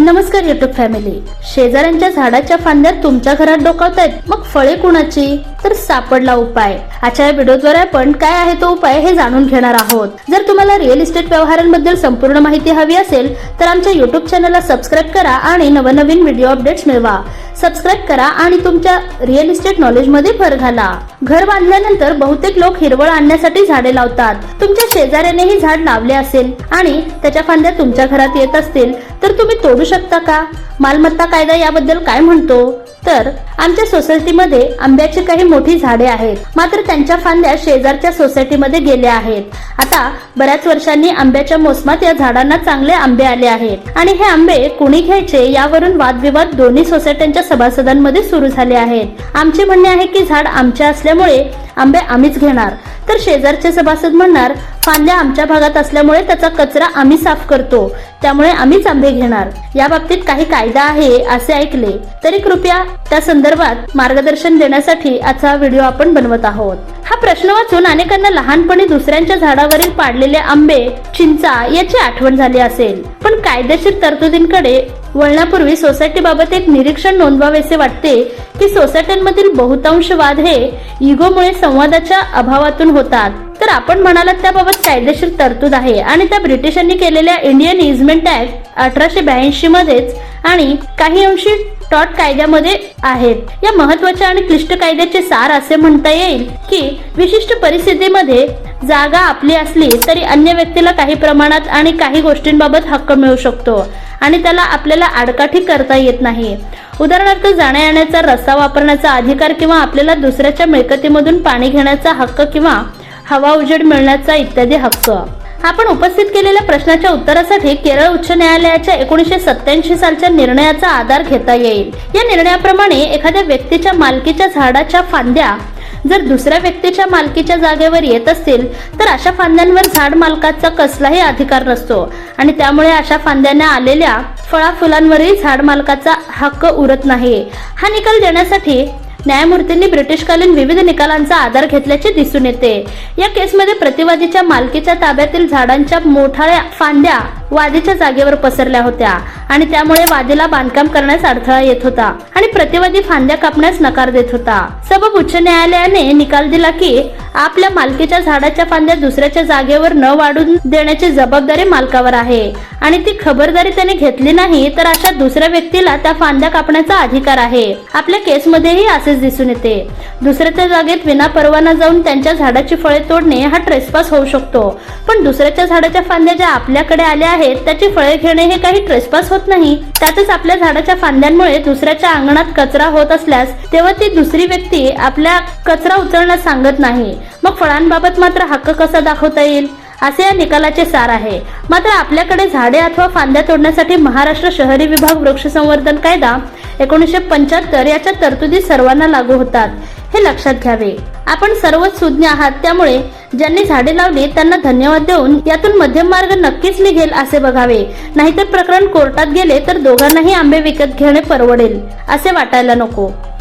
नमस्कार YouTube family शेजाऱ्यांच्या झाडाच्या फांद्या तुमच्या घरात डोकावतायत. मग फळे कुणाची? तर सापडला उपाय. आजच्या या व्हिडिओद्वारे आपण काय आहे तो उपाय हे जाणून घेणार आहोत. जर तुम्हाला रिअल इस्टेट व्यवहारांबद्दल संपूर्ण माहिती हवी असेल तर आमच्या युट्यूब चॅनलला सबस्क्राईब करा आणि नवनवीन व्हिडिओ अपडेट्स मिळवा. सबस्क्राईब करा आणि तुमच्या रिअल इस्टेट नॉलेजमध्ये भर घाला. घर बांधल्यानंतर बहुतेक लोक हिरवळ आणण्यासाठी झाडे लावतात. तुमच्या शेजाऱ्यानेही झाड लावले असेल आणि त्याच्या फांद्या तुमच्या घरात येत असतील तर तुम्ही तोडू शकता का? मालमत्ता कायदा याबद्दल काय म्हणतो? तर आमच्या सोसायटीमध्ये आंब्याची काही मोठी झाडे आहेत. मात्र त्यांच्या फांद्या शेजारच्या सोसायटीमध्ये गेल्या आहेत. आता बऱ्याच वर्षांनी आंब्याच्या मोसमात या झाडांना चांगले आंबे आले आहेत. आणि हे आंबे कुणी घ्यायचे यावरून वादविवाद दोन्ही सोसायट्यांच्या सभासदांमध्ये सुरू झाले आहेत. आमचे म्हणणे आहे की झाड आमचे असल्यामुळे आंबे आम्हीच घेणार. तर शेजारचे सभासद म्हणणार फांद्या आमच्या भागात असल्यामुळे त्याचा कचरा आम्ही साफ करतो. त्यामुळे आम्हीच आंबे घेणार. या बाबतीत काही कायदा आहे असे ऐकले. तरी कृपया त्या संदर्भात मार्गदर्शन देण्यासाठी आजचा व्हिडिओ आपण बनवत आहोत. हा प्रश्न वाचून अनेकांना लहानपणी दुसऱ्यांच्या झाडावरील पाडलेले आंबे चिंचा याची आठवण झाली असेल. पण कायदेशीर तरतुदींकडे वळण्यापूर्वी सोसायटी बाबत एक निरीक्षण नोंदवावेसे वाटते की सोसायट्यांमधील बहुतांश वाद हे इगोमुळे संवादाच्या अभावातून होतात. तर आपण म्हणालात त्याबाबत कायदेशीर तरतूद आहे आणि त्या ब्रिटिशांनी केलेल्या इंडियन इजमेंट ऍक्ट अठराशे ब्याऐंशी मध्येच आणि काही अंशी टॉट कायद्यामध्ये आहेत. या महत्त्वाच्या आणि क्लिष्ट कायद्याचे सार असे म्हणता येईल की विशिष्ट परिस्थितीमध्ये जागा आपली असली तरी अन्य व्यक्तीला काही प्रमाणात आणि काही गोष्टींबाबत हक्क मिळू शकतो आणि त्याला आपल्याला आडकाठी करता येत नाही. उदाहरणार्थ जाण्या येण्याचा रस्ता वापरण्याचा अधिकार किंवा आपल्याला दुसऱ्याच्या मिळकतीमधून पाणी घेण्याचा हक्क किंवा हवा उजेड मिळण्याचा इत्यादी हक्क. आपण उपस्थित केलेल्या प्रश्नाच्या उत्तरासाठी केरळ उच्च न्यायालयाच्या एकोणीसशे सत्याऐंशी सालच्या निर्णयाचा आधार घेता येईल. या निर्णयाप्रमाणे एखाद्या व्यक्तीच्या मालकीच्या झाडाच्या फांद्या जर दुसऱ्या व्यक्तीच्या मालकीच्या जागेवर येत असतील तर अशा फांद्यांवर झाड मालकाचा कसलाही अधिकार नसतो. आणि त्यामुळे अशा फांद्यांना आलेल्या फळा फुलांवरही झाड मालकाचा हक्क उरत नाही. हा निकाल देण्यासाठी न्यायमूर्तींनी ब्रिटिशकालीन विविध निकालांचा आधार घेतल्याचे दिसून येते. या केसमध्ये प्रतिवादीच्या मालकीच्या ताब्यातील झाडांच्या मोठाळ्या फांद्या वादीच्या जागेवर पसरल्या होत्या आणि त्यामुळे वादीला बांधकाम करण्यास अडथळा येत होता आणि प्रतिवादी फांद्या कापण्यास नकार देत होता. सबब उच्च न्यायालयाने निकाल दिला की आपल्या मालकीच्या झाडाच्या फांद्या दुसऱ्याच्या जागेवर न वाढून देण्याची जबाबदारी मालकावर आहे आणि ती खबरदारी त्याने घेतली नाही तर अशा दुसऱ्या व्यक्तीला त्या फांद्या कापण्याचा अधिकार आहे. आपल्या केसमध्येही असेच दिसून येते. दुसऱ्याच्या जागेत विना परवाना जाऊन त्यांच्या झाडाची फळे तोडणे हा ट्रेसपास होऊ शकतो. पण दुसऱ्याच्या झाडाच्या फांद्या ज्या आपल्याकडे आल्या आहेत त्याची फळे घेणे हे काही ट्रेसपास होत नाही. त्यातच आपल्या झाडाच्या फांद्यांमुळे दुसऱ्याच्या अंगणात कचरा होत असल्यास तेव्हा ती दुसरी व्यक्ती आपल्या कचरा उचलण्यास सांगत नाही. मग फळांबाबत मात्र हक्क कसा दाखवता येईल? असे या निकालाचे सार आहे. मात्र आपल्याकडे झाडे अथवा फांद्या तोडण्यासाठी महाराष्ट्र शहरी विभाग वृक्ष संवर्धन कायदा एकोणीसशे पंच्याहत्तर याच्या तरतुदी सर्वांना लागू होतात. हे लक्षात घ्यावे. आपण सर्वच सुज्ञ आहात त्यामुळे ज्यांनी झाडे लावली त्यांना धन्यवाद देऊन यातून मध्यम मार्ग नक्कीच निघेल असे बघावे. नाहीतर प्रकरण कोर्टात गेले तर दोघांनाही आंबे विकत घेणे परवडेल असे वाटायला नको.